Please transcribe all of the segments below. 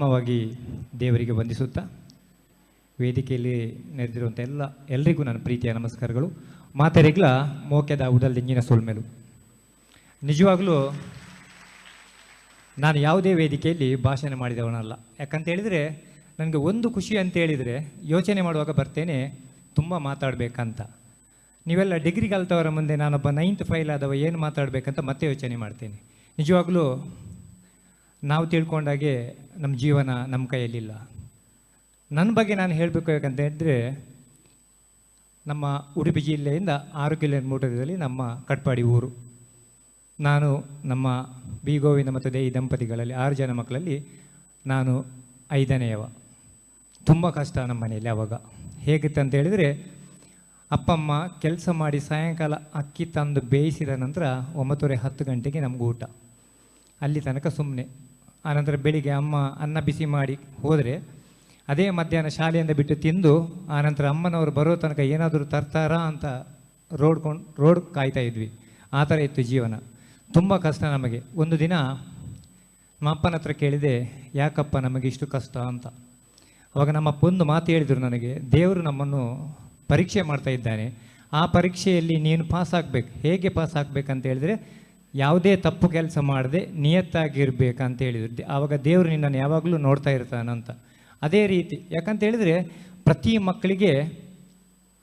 ಪ್ರಥಮವಾಗಿ ದೇವರಿಗೆ ವಂದಿಸುತ್ತಾ ವೇದಿಕೆಯಲ್ಲಿ ನೆರೆದಿರುವಂಥ ಎಲ್ಲ, ಎಲ್ರಿಗೂ ನನ್ನ ಪ್ರೀತಿಯ ನಮಸ್ಕಾರಗಳು. ಮಾತೆರೆಗ್ಲ ಮೋಕೆದ ಉಡಲ್ದಿಂಗಿನ ಸೋಲ್ಮೆಲು ನಿಜವಾಗಲೂ ನಾನು ಯಾವುದೇ ವೇದಿಕೆಯಲ್ಲಿ ಭಾಷಣ ಮಾಡಿದವನಲ್ಲ. ಯಾಕಂತ ಹೇಳಿದರೆ ನನಗೆ ಒಂದು ಖುಷಿ ಅಂತ ಹೇಳಿದರೆ ಯೋಚನೆ ಮಾಡುವಾಗ ಬರ್ತೇನೆ, ತುಂಬ ಮಾತಾಡಬೇಕಂತ. ನೀವೆಲ್ಲ ಡಿಗ್ರಿ ಕಲ್ತವರ ಮುಂದೆ ನಾನೊಬ್ಬ ನೈನ್ತ್ ಫೈಲ್ ಆದವ, ಏನು ಮಾತಾಡಬೇಕಂತ ಮತ್ತೆ ಯೋಚನೆ ಮಾಡ್ತೇನೆ. ನಿಜವಾಗ್ಲೂ ನಾವು ತಿಳ್ಕೊಂಡಾಗೆ ನಮ್ಮ ಜೀವನ ನಮ್ಮ ಕೈಯಲ್ಲಿಲ್ಲ. ನನ್ನ ಬಗ್ಗೆ ನಾನು ಹೇಳಬೇಕು ಯಾಕಂತ ಹೇಳಿದ್ರೆ, ನಮ್ಮ ಉಡುಪಿ ಜಿಲ್ಲೆಯಿಂದ ಆರು ಕಿಲೋಮೀಟರ್ದಲ್ಲಿ ನಮ್ಮ ಕಟ್ಪಾಡಿ ಊರು. ನಾನು ನಮ್ಮ ಬಿ ಗೋವಿಂದ ಮತ್ತು ದೇಯಿ ದಂಪತಿಗಳಲ್ಲಿ ಆರು ಜನ ಮಕ್ಕಳಲ್ಲಿ ನಾನು ಐದನೆಯವ. ತುಂಬ ಕಷ್ಟ ನಮ್ಮ ಮನೆಯಲ್ಲಿ ಆವಾಗ ಹೇಗಿತ್ತು ಅಂತ ಹೇಳಿದರೆ, ಅಪ್ಪಮ್ಮ ಕೆಲಸ ಮಾಡಿ ಸಾಯಂಕಾಲ ಅಕ್ಕಿ ತಂದು ಬೇಯಿಸಿದ ನಂತರ ಒಂಬತ್ತುವರೆ ಹತ್ತು ಗಂಟೆಗೆ ನಮ್ಗೆ ಊಟ. ಅಲ್ಲಿ ತನಕ ಸುಮ್ಮನೆ ಆನಂತರ ಬೆಳಿಗ್ಗೆ ಅಮ್ಮ ಅನ್ನ ಬಿಸಿ ಮಾಡಿ ಹೋದರೆ ಅದೇ ಮಧ್ಯಾಹ್ನ ಶಾಲೆಯಿಂದ ಬಿಟ್ಟು ತಿಂದು ಆನಂತರ ಅಮ್ಮನವರು ಬರೋ ತನಕ ಏನಾದರೂ ತರ್ತಾರಾ ಅಂತ ರೋಡ್ಕೊಂಡು ರೋಡ್ ಕಾಯ್ತಾ ಇದ್ವಿ. ಆ ಥರ ಇತ್ತು ಜೀವನ. ತುಂಬ ಕಷ್ಟ ನಮಗೆ. ಒಂದು ದಿನ ನಮ್ಮ ಅಪ್ಪನ ಹತ್ರ ಕೇಳಿದೆ, ಯಾಕಪ್ಪ ನಮಗೆ ಇಷ್ಟು ಕಷ್ಟ ಅಂತ? ಅವಾಗ ನಮ್ಮ ಒಂದು ಮಾತು ಹೇಳಿದರು ನನಗೆ, ದೇವರು ನಮ್ಮನ್ನು ಪರೀಕ್ಷೆ ಮಾಡ್ತಾ ಇದ್ದಾನೆ. ಆ ಪರೀಕ್ಷೆಯಲ್ಲಿ ನೀನು ಪಾಸ್ ಆಗಬೇಕು ಹೇಗೆ ಪಾಸ್ ಆಗಬೇಕಂತ ಹೇಳಿದರೆ ಯಾವುದೇ ತಪ್ಪು ಕೆಲಸ ಮಾಡದೆ ನಿಯತ್ತಾಗಿರ್ಬೇಕಂತ ಹೇಳಿದ್ರು ಆವಾಗ ದೇವರು ನಿನ್ನನ್ನು ಯಾವಾಗಲೂ ನೋಡ್ತಾ ಇರ್ತಾನಂತ. ಅದೇ ರೀತಿ ಯಾಕಂತ ಹೇಳಿದರೆ ಪ್ರತಿ ಮಕ್ಕಳಿಗೆ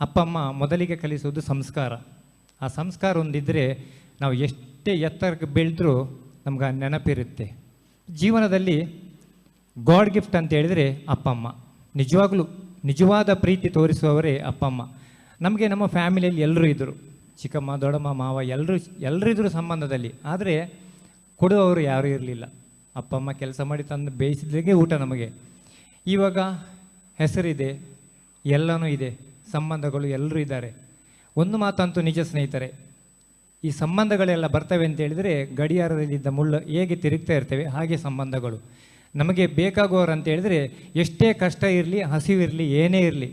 ಅಪ್ಪ, ಅಮ್ಮ ಮೊದಲಿಗೆ ಕಲಿಸೋದು ಸಂಸ್ಕಾರ. ಆ ಸಂಸ್ಕಾರ ಒಂದಿದ್ದರೆ ನಾವು ಎಷ್ಟೇ ಎತ್ತರಕ್ಕೆ ಬೆಳೆದ್ರೂ ನಮ್ಗೆ ಆ ನೆನಪಿರುತ್ತೆ. ಜೀವನದಲ್ಲಿ ಗಾಡ್ ಗಿಫ್ಟ್ ಅಂತ ಹೇಳಿದರೆ ಅಪ್ಪ, ಅಮ್ಮ. ನಿಜವಾಗ್ಲೂ ನಿಜವಾದ ಪ್ರೀತಿ ತೋರಿಸುವವರೇ ಅಪ್ಪ, ಅಮ್ಮ. ನಮಗೆ ನಮ್ಮ ಫ್ಯಾಮಿಲಿಯಲ್ಲಿ ಎಲ್ಲರೂ ಇದ್ದರು. ಚಿಕ್ಕಮ್ಮ, ದೊಡ್ಡಮ್ಮ, ಮಾವ ಎಲ್ಲರೂ ಎಲ್ಲರಿದ್ರೂ ಸಂಬಂಧದಲ್ಲಿ. ಆದರೆ ಕೊಡುವವರು ಯಾರೂ ಇರಲಿಲ್ಲ. ಅಪ್ಪ, ಅಮ್ಮ ಕೆಲಸ ಮಾಡಿ ತಂದು ಬೇಯಿಸಿದ್ರಿಗೆ ಊಟ ನಮಗೆ. ಇವಾಗ ಹೆಸರಿದೆ, ಎಲ್ಲನೂ ಇದೆ, ಸಂಬಂಧಗಳು ಎಲ್ಲರೂ ಇದ್ದಾರೆ. ಒಂದು ಮಾತಂತೂ ನಿಜ ಸ್ನೇಹಿತರೆ, ಈ ಸಂಬಂಧಗಳೆಲ್ಲ ಬರ್ತವೆ ಅಂತ ಹೇಳಿದರೆ ಗಡಿಯಾರದಲ್ಲಿದ್ದ ಮುಳ್ಳು ಹೇಗೆ ತಿರುಗ್ತಾ ಇರ್ತೇವೆ, ಹಾಗೆ ಸಂಬಂಧಗಳು. ನಮಗೆ ಬೇಕಾಗುವವರು ಅಂತ ಹೇಳಿದರೆ ಎಷ್ಟೇ ಕಷ್ಟ ಇರಲಿ, ಹಸಿವಿರಲಿ, ಏನೇ ಇರಲಿ,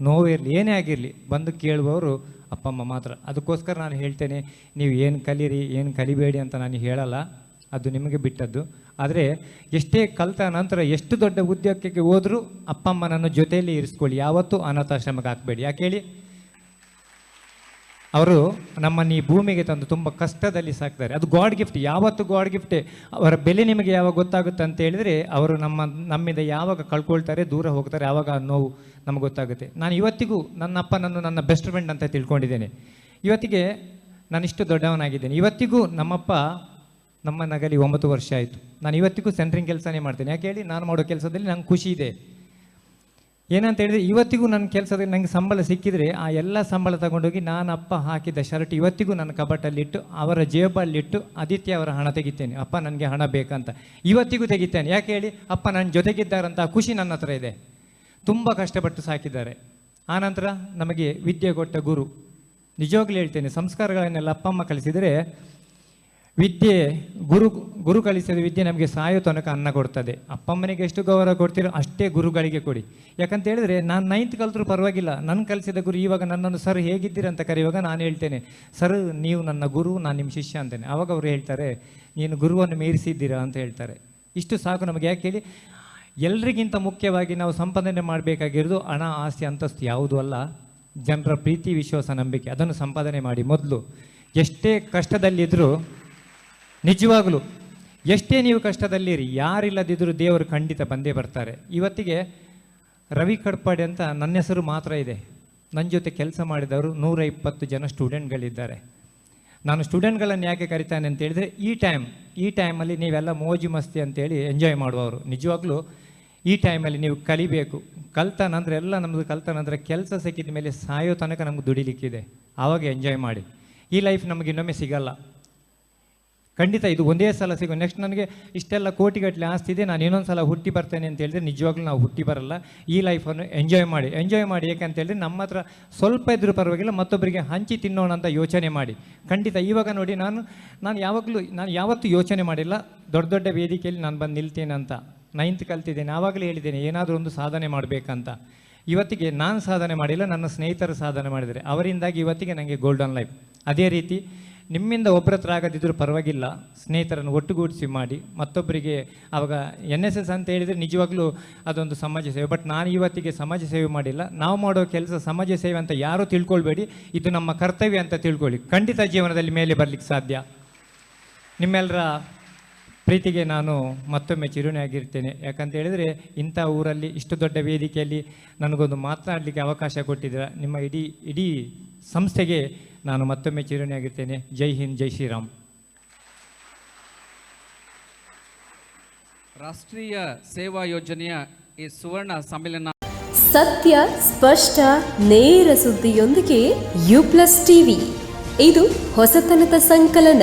ನೋವಿರಲಿ, ಏನೇ ಆಗಿರಲಿ, ಬಂದು ಕೇಳುವವರು ಅಪ್ಪ, ಅಮ್ಮ ಮಾತ್ರ. ಅದಕ್ಕೋಸ್ಕರ ನಾನು ಹೇಳ್ತೇನೆ, ನೀವು ಏನು ಕಲೀರಿ, ಏನು ಕಲಿಬೇಡಿ ಅಂತ ನಾನು ಹೇಳಲ್ಲ. ಅದು ನಿಮಗೆ ಬಿಟ್ಟದ್ದು. ಆದರೆ ಎಷ್ಟೇ ಕಲಿತ ನಂತರ ಎಷ್ಟು ದೊಡ್ಡ ಉದ್ಯೋಗಕ್ಕೆ ಹೋದರೂ ಅಪ್ಪ ಅಮ್ಮನನ್ನು ಜೊತೆಯಲ್ಲಿ ಇರಿಸ್ಕೊಳ್ಳಿ. ಯಾವತ್ತೂ ಅನಾಥಾಶ್ರಮಕ್ಕೆ ಹಾಕಬೇಡಿ. ಯಾಕೆ ಹೇಳಿ? ಅವರು ನಮ್ಮನ್ನು ಈ ಭೂಮಿಗೆ ತಂದು ತುಂಬ ಕಷ್ಟದಲ್ಲಿ ಸಾಕ್ತಾರೆ. ಅದು ಗಾಡ್ ಗಿಫ್ಟ್. ಯಾವತ್ತು ಗಾಡ್ ಗಿಫ್ಟೇ? ಅವರ ಬೆಲೆ ನಿಮಗೆ ಯಾವಾಗ ಗೊತ್ತಾಗುತ್ತೆ ಅಂತ ಹೇಳಿದರೆ ಅವರು ನಮ್ಮ, ನಮ್ಮಿಂದ ಯಾವಾಗ ಕಳ್ಕೊಳ್ತಾರೆ, ದೂರ ಹೋಗ್ತಾರೆ ಆವಾಗ ಆ ನೋವು ನಮಗೆ ಗೊತ್ತಾಗುತ್ತೆ. ನಾನು ಇವತ್ತಿಗೂ ನನ್ನ ಅಪ್ಪನನ್ನು ನನ್ನ ಬೆಸ್ಟ್ ಫ್ರೆಂಡ್ ಅಂತ ತಿಳ್ಕೊಂಡಿದ್ದೇನೆ. ಇವತ್ತಿಗೆ ನಾನು ಇಷ್ಟು ದೊಡ್ಡವನಾಗಿದ್ದೇನೆ. ಇವತ್ತಿಗೂ ನಮ್ಮಪ್ಪ ನಮ್ಮ ನಗಲಿ ಒಂಬತ್ತು ವರ್ಷ ಆಯಿತು. ನಾನು ಇವತ್ತಿಗೂ ಸೆಂಟ್ರಿಂಗ್ ಕೆಲಸನೇ ಮಾಡ್ತೇನೆ. ಯಾಕೆ ಹೇಳಿ, ನಾನು ಮಾಡೋ ಕೆಲಸದಲ್ಲಿ ನಂಗೆ ಖುಷಿ ಇದೆ. ಏನಂತ ಹೇಳಿದ್ರೆ ಇವತ್ತಿಗೂ ನನ್ನ ಕೆಲಸದಲ್ಲಿ ನನಗೆ ಸಂಬಳ ಸಿಕ್ಕಿದರೆ ಆ ಎಲ್ಲ ಸಂಬಳ ತಗೊಂಡೋಗಿ ನಾನು ಅಪ್ಪ ಹಾಕಿದ ಶರ್ಟ್ ಇವತ್ತಿಗೂ ನನ್ನ ಕಬಟಲ್ಲಿಟ್ಟು, ಅವರ ಜೇಬಲ್ಲಿಟ್ಟು ಆದಿತ್ಯ ಅವರ ಹಣ ತೆಗಿತೇನೆ. ಅಪ್ಪ ನನಗೆ ಹಣ ಬೇಕಂತ. ಇವತ್ತಿಗೂ ತೆಗಿತೇನೆ. ಯಾಕೆ ಹೇಳಿ, ಅಪ್ಪ ನನ್ನ ಜೊತೆಗಿದ್ದಾರಂತ ಆ ಖುಷಿ ನನ್ನ ಹತ್ರ ಇದೆ. ತುಂಬ ಕಷ್ಟಪಟ್ಟು ಸಾಕಿದ್ದಾರೆ. ಆನಂತರ ನಮಗೆ ವಿದ್ಯೆ ಕೊಟ್ಟ ಗುರು. ನಿಜವಾಗ್ಲೂ ಹೇಳ್ತೇನೆ, ಸಂಸ್ಕಾರಗಳನ್ನೆಲ್ಲ ಅಪ್ಪ ಅಮ್ಮ ಕಲಿಸಿದರೆ ವಿದ್ಯೆ, ಗುರು ಗುರು ಕಲಿಸಿದ ವಿದ್ಯೆ ನಮಗೆ ಸಾಯೋ ತನಕ ಅನ್ನ ಕೊಡ್ತದೆ. ಅಪ್ಪಮ್ಮನಿಗೆ ಎಷ್ಟು ಗೌರವ ಕೊಡ್ತೀರೋ ಅಷ್ಟೇ ಗುರುಗಳಿಗೆ ಕೊಡಿ. ಯಾಕಂತ ಹೇಳಿದ್ರೆ ನಾನು ನೈನ್ತ್ ಕಲ್ತರೂ ಪರವಾಗಿಲ್ಲ. ನನ್ನ ಕಲಿಸಿದ ಗುರು ಇವಾಗ ನನ್ನನ್ನು ಸರ್, ಹೇಗಿದ್ದೀರ? ಅಂತ ಕರೆಯುವಾಗ ನಾನು ಹೇಳ್ತೇನೆ, ಸರ್, ನೀವು ನನ್ನ ಗುರು, ನಾನು ನಿಮ್ಮ ಶಿಷ್ಯ ಅಂತೇನೆ. ಆವಾಗ ಅವರು ಹೇಳ್ತಾರೆ, ನೀನು ಗುರುವನ್ನು ಮೀರಿಸಿದ್ದೀರಾ? ಅಂತ ಹೇಳ್ತಾರೆ. ಇಷ್ಟು ಸಾಕು ನಮಗೆ. ಯಾಕೆ ಹೇಳಿ, ಎಲ್ರಿಗಿಂತ ಮುಖ್ಯವಾಗಿ ನಾವು ಸಂಪಾದನೆ ಮಾಡಬೇಕಾಗಿರೋದು ಹಣ, ಆಸ್ತಿ, ಅಂತಸ್ತು ಯಾವುದೂ ಅಲ್ಲ. ಜನರ ಪ್ರೀತಿ, ವಿಶ್ವಾಸ, ನಂಬಿಕೆ, ಅದನ್ನು ಸಂಪಾದನೆ ಮಾಡಿ ಮೊದಲು. ಎಷ್ಟೇ ಕಷ್ಟದಲ್ಲಿದ್ದರೂ ನಿಜವಾಗಲೂ, ಎಷ್ಟೇ ನೀವು ಕಷ್ಟದಲ್ಲಿರಿ, ಯಾರಿಲ್ಲದಿದ್ದರೂ ದೇವರು ಖಂಡಿತ ಬಂದೇ ಬರ್ತಾರೆ. ಇವತ್ತಿಗೆ ರವಿ ಕಡ್ಪಾಡಿ ಅಂತ ನನ್ನ ಹೆಸರು ಮಾತ್ರ ಇದೆ. ನನ್ನ ಜೊತೆ ಕೆಲಸ ಮಾಡಿದವರು ನೂರ ಇಪ್ಪತ್ತು ಜನ ಸ್ಟೂಡೆಂಟ್ಗಳಿದ್ದಾರೆ. ನಾನು ಸ್ಟೂಡೆಂಟ್ಗಳನ್ನು ಯಾಕೆ ಕರಿತಾನೆ ಅಂತ ಹೇಳಿದರೆ, ಈ ಟೈಮ್, ಈ ಟೈಮಲ್ಲಿ ನೀವೆಲ್ಲ ಮೋಜು ಮಸ್ತಿ ಅಂತೇಳಿ ಎಂಜಾಯ್ ಮಾಡುವವರು. ನಿಜವಾಗ್ಲೂ, ಈ ಟೈಮಲ್ಲಿ ನೀವು ಕಲಿಬೇಕು. ಕಲ್ತ ಎಲ್ಲ ನಮ್ಮದು ಕಲ್ತ ಕೆಲಸ ಸಿಕ್ಕಿದ ಮೇಲೆ ಸಾಯೋ ತನಕ ನಮ್ಗೆ ದುಡಿಲಿಕ್ಕಿದೆ. ಆವಾಗ ಎಂಜಾಯ್ ಮಾಡಿ. ಈ ಲೈಫ್ ನಮಗೆ ಇನ್ನೊಮ್ಮೆ ಸಿಗಲ್ಲ. ಖಂಡಿತ ಇದು ಒಂದೇ ಸಲ ಸಿಗೋ. ನೆಕ್ಸ್ಟ್ ನನಗೆ ಇಷ್ಟೆಲ್ಲ ಕೋಟಿಗಟ್ಟಲೆ ಆಸ್ತಿ ಇದೆ, ನಾನು ಇನ್ನೊಂದು ಸಲ ಹುಟ್ಟಿ ಬರ್ತೇನೆ ಅಂತ ಹೇಳಿದ್ರೆ ನಿಜವಾಗ್ಲೂ ನಾವು ಹುಟ್ಟಿ ಬರಲ್ಲ. ಈ ಲೈಫನ್ನು ಎಂಜಾಯ್ ಮಾಡಿ. ಎಂಜಾಯ್ ಮಾಡಿ ಯಾಕಂತ ಹೇಳಿದ್ರೆ ನಮ್ಮ ಹತ್ರ ಸ್ವಲ್ಪ ಇದ್ರೂ ಪರವಾಗಿಲ್ಲ, ಮತ್ತೊಬ್ಬರಿಗೆ ಹಂಚಿ ತಿನ್ನೋಣ ಅಂತ ಯೋಚನೆ ಮಾಡಿ. ಖಂಡಿತ ಇವಾಗ ನೋಡಿ ನಾನು ನಾನು ಯಾವಾಗಲೂ, ನಾನು ಯಾವತ್ತೂ ಯೋಚನೆ ಮಾಡಿಲ್ಲ. ದೊಡ್ಡ ದೊಡ್ಡ ವೇದಿಕೆಯಲ್ಲಿ ನಾನು ಬಂದು ನಿಲ್ತೇನೆ ಅಂತ. ನೈನ್ತ್ ಕಲ್ತಿದ್ದೇನೆ, ಆವಾಗಲೇ ಹೇಳಿದ್ದೇನೆ, ಏನಾದರೂ ಒಂದು ಸಾಧನೆ ಮಾಡಬೇಕಂತ. ಇವತ್ತಿಗೆ ನಾನು ಸಾಧನೆ ಮಾಡಿಲ್ಲ, ನನ್ನ ಸ್ನೇಹಿತರು ಸಾಧನೆ ಮಾಡಿದರೆ ಅವರಿಂದಾಗಿ ಇವತ್ತಿಗೆ ನನಗೆ ಗೋಲ್ಡನ್ ಲೈಫ್ ಅದೇ ರೀತಿ ನಿಮ್ಮಿಂದ ಒಬ್ಬರ ಹತ್ರ ಆಗದಿದ್ದರೂ ಪರವಾಗಿಲ್ಲ, ಸ್ನೇಹಿತರನ್ನು ಒಟ್ಟುಗೂಡಿಸಿ ಮಾಡಿ. ಮತ್ತೊಬ್ಬರಿಗೆ ಆವಾಗ ಎನ್ ಎಸ್ ಎಸ್ ಅಂತ ಹೇಳಿದರೆ ನಿಜವಾಗ್ಲೂ ಅದೊಂದು ಸಮಾಜ ಸೇವೆ. ಬಟ್ ನಾನು ಇವತ್ತಿಗೆ ಸಮಾಜ ಸೇವೆ ಮಾಡಿಲ್ಲ. ನಾವು ಮಾಡೋ ಕೆಲಸ ಸಮಾಜ ಸೇವೆ ಅಂತ ಯಾರೂ ತಿಳ್ಕೊಳ್ಬೇಡಿ. ಇದು ನಮ್ಮ ಕರ್ತವ್ಯ ಅಂತ ತಿಳ್ಕೊಳ್ಳಿ. ಖಂಡಿತ ಜೀವನದಲ್ಲಿ ಮೇಲೆ ಬರಲಿಕ್ಕೆ ಸಾಧ್ಯ. ನಿಮ್ಮೆಲ್ಲರ ಪ್ರೀತಿಗೆ ನಾನು ಮತ್ತೊಮ್ಮೆ ಚಿರುಣಿಯಾಗಿರ್ತೇನೆ ಯಾಕಂತ ಹೇಳಿದರೆ ಇಂಥ ಊರಲ್ಲಿ, ಇಷ್ಟು ದೊಡ್ಡ ವೇದಿಕೆಯಲ್ಲಿ ನನಗೊಂದು ಮಾತನಾಡಲಿಕ್ಕೆ ಅವಕಾಶ ಕೊಟ್ಟಿದ್ದೀರ. ನಿಮ್ಮ ಇಡೀ ಇಡೀ ಸಂಸ್ಥೆಗೆ ನಾನು ಮತ್ತೊಮ್ಮೆ ಚಿರಣಿಯಾಗಿರ್ತೇನೆ ಜೈ ಹಿಂದ್ ಜೈ ಶ್ರೀರಾಮ್. ರಾಷ್ಟ್ರೀಯ ಸೇವಾ ಯೋಜನೆಯ ಈ ಸುವರ್ಣ ಸಮ್ಮೇಳನ ಸತ್ಯ ಸ್ಪಷ್ಟ ನೇರ ಸುದ್ದಿಯೊಂದಿಗೆ ಯು ಪ್ಲಸ್ ಟಿವಿ. ಇದು ಹೊಸತನದ ಸಂಕಲನ.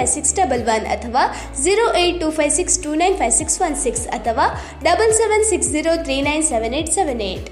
six double one ಅಥವಾ zero eight two five six two nine five six one six ಅಥವಾ double seven six zero three nine seven eight seven eight